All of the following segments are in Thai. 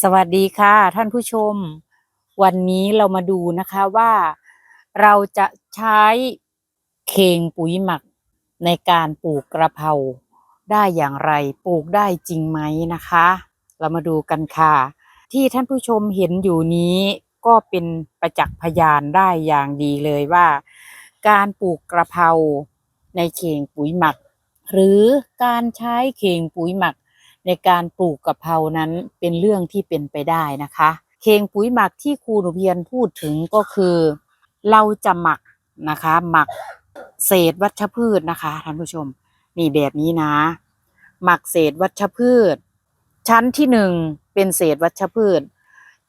สวัสดีค่ะท่านผู้ชม วันนี้เรามาดูนะคะว่าเราจะใช้เคงปุ๋ยหมักในการปลูกกระเพราได้อย่างไรปลูกได้จริงไหมนะคะ เรามาดูกันค่ะ ที่ท่านผู้ชมเห็นอยู่นี้ก็เป็นประจักษ์พยานได้อย่างดีเลยว่า การปลูกกระเพราในเข่งปุ๋ยหมัก หรือการใช้เข่งปุ๋ยหมัก ในการปลูกกะเพรานั้นเป็นเรื่องที่เป็นไปได้นะคะ เคงปุ๋ยหมักที่ครูหนูเพียนพูดถึงก็คือ เราจะหมักนะคะ หมักเศษวัชพืชนะคะท่านผู้ชมนี่แบบนี้นะ หมักเศษวัชพืช ชั้นที่หนึ่งเป็นเศษวัชพืช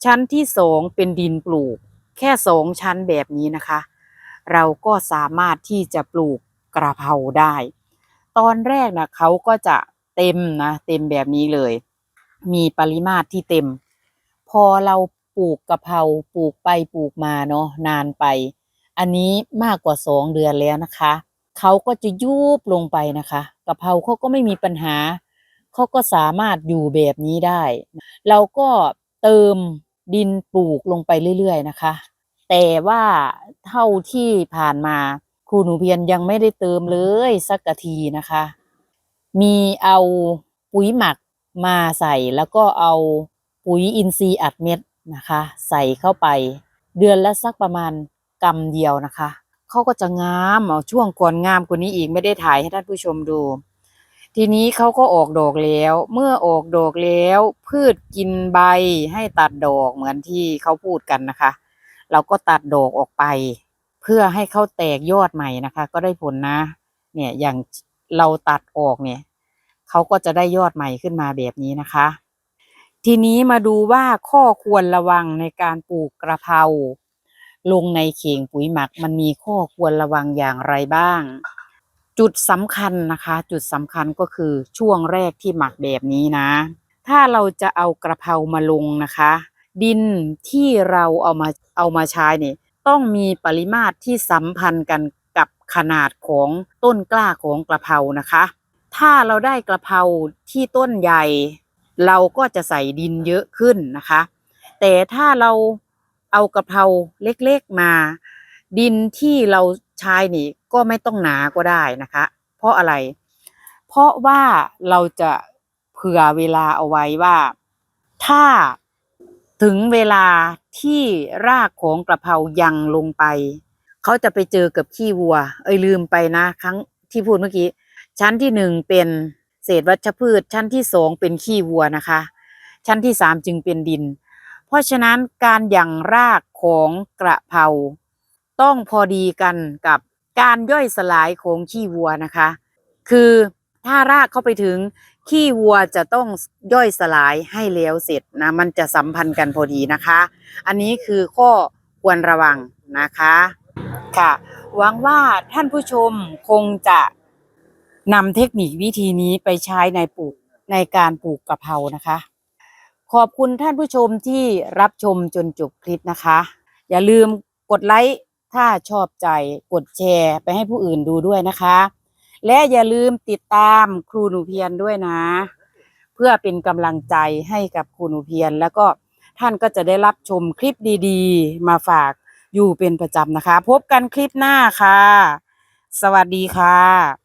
ชั้นที่สองเป็นดินปลูก แค่สองชั้นแบบนี้นะคะ เราก็สามารถที่จะปลูกกระเพราได้ ตอนแรกนะเขาก็จะ เต็มนะเต็มแบบนี้เลย มีปริมาตรที่เต็ม พอเราปลูกกะเพราปลูกไปปลูกมาเนาะนานไป อันนี้มากกว่าสองเดือนแล้วนะคะเขาก็จะยุบลงไปนะคะกะเพราเขาก็ไม่มีปัญหาเขาก็สามารถอยู่แบบนี้ได้ เราก็เติมดินปลูกลงไปเรื่อยๆนะคะ แต่ว่าเท่าที่ผ่านมาครูหนูเพียนยังไม่ได้เติมเลยสักกะทีนะคะ มีเอาปุ๋ยหมักมาใส่แล้วก็เอาปุ๋ยอินทรีย์อัดเม็ดนะคะ ใส่เข้าไปเดือนละสักประมาณกำเดียวนะคะเขาก็จะงามเอาช่วงก่อนงามกว่านี้อีกไม่ได้ถ่ายให้ท่านผู้ชมดู ทีนี้เขาก็ออกดอกแล้ว เมื่อออกดอกแล้ว พืชกินใบให้ตัดดอกเหมือนที่เขาพูดกันนะคะ เราก็ตัดดอกออกไป เพื่อให้เขาแตกยอดใหม่นะคะ ก็ได้ผลนะ เนี่ยอย่าง เราตัดออกเนี่ยเขาก็จะได้ยอดใหม่ขึ้นมาแบบนี้นะคะ ทีนี้มาดูว่าข้อควรระวังในการปลูกกระเพราลงในเข่งปุ๋ยหมักมันมีข้อควรระวังอย่างไรบ้าง จุดสำคัญนะคะ จุดสำคัญก็คือช่วงแรกที่หมักแบบนี้นะ ถ้าเราจะเอากระเพรามาลงนะคะ ดินที่เราเอามาเอามาใช้เนี่ยต้องมีปริมาตรที่สัมพันธ์กัน ขนาดของต้นกล้าของกระเพรานะคะ ถ้าเราได้กระเพราที่ต้นใหญ่ เราก็จะใส่ดินเยอะขึ้นนะคะ แต่ถ้าเราเอากระเพราเล็กๆมา ดินที่เราใช้นี่ก็ไม่ต้องหนาก็ได้นะคะ เพราะอะไร เพราะว่าเราจะเผื่อเวลาเอาไว้ว่า ถ้าถึงเวลาที่รากของกระเพรายังลงไป เขาจะไปเจอกับขี้วัว เอ้ยลืมไปนะ ครั้งที่พูดเมื่อกี้ ชั้นที่หนึ่งเป็นเศษวัชพืช ชั้นที่สองเป็นขี้วัวนะคะ ชั้นที่สามจึงเป็นดิน เพราะฉะนั้นการหยั่งรากของกระเพราต้องพอดีกันกับการย่อยสลายของขี้วัวนะคะ คือถ้ารากเข้าไปถึงขี้วัวจะต้องย่อยสลายให้แล้วเสร็จนะ มันจะสัมพันธ์กันพอดีนะคะ อันนี้คือข้อควรระวังนะคะ ค่ะ หวังว่าท่านผู้ชมคงจะนำเทคนิควิธีนี้ไปใช้ในปลูกในการปลูกกะเพรานะคะ ขอบคุณท่านผู้ชมที่รับชมจนจบคลิปนะคะ อย่าลืมกดไลค์ถ้าชอบใจกดแชร์ไปให้ผู้อื่นดูด้วยนะคะ และอย่าลืมติดตามครูหนูเพียรด้วยนะ เพื่อเป็นกำลังใจให้กับครูหนูเพียรแล้วก็ท่านก็จะได้รับชมคลิปดี ๆ มาฝาก อยู่เป็นประจำนะคะ พบกันคลิปหน้าค่ะ สวัสดีค่ะ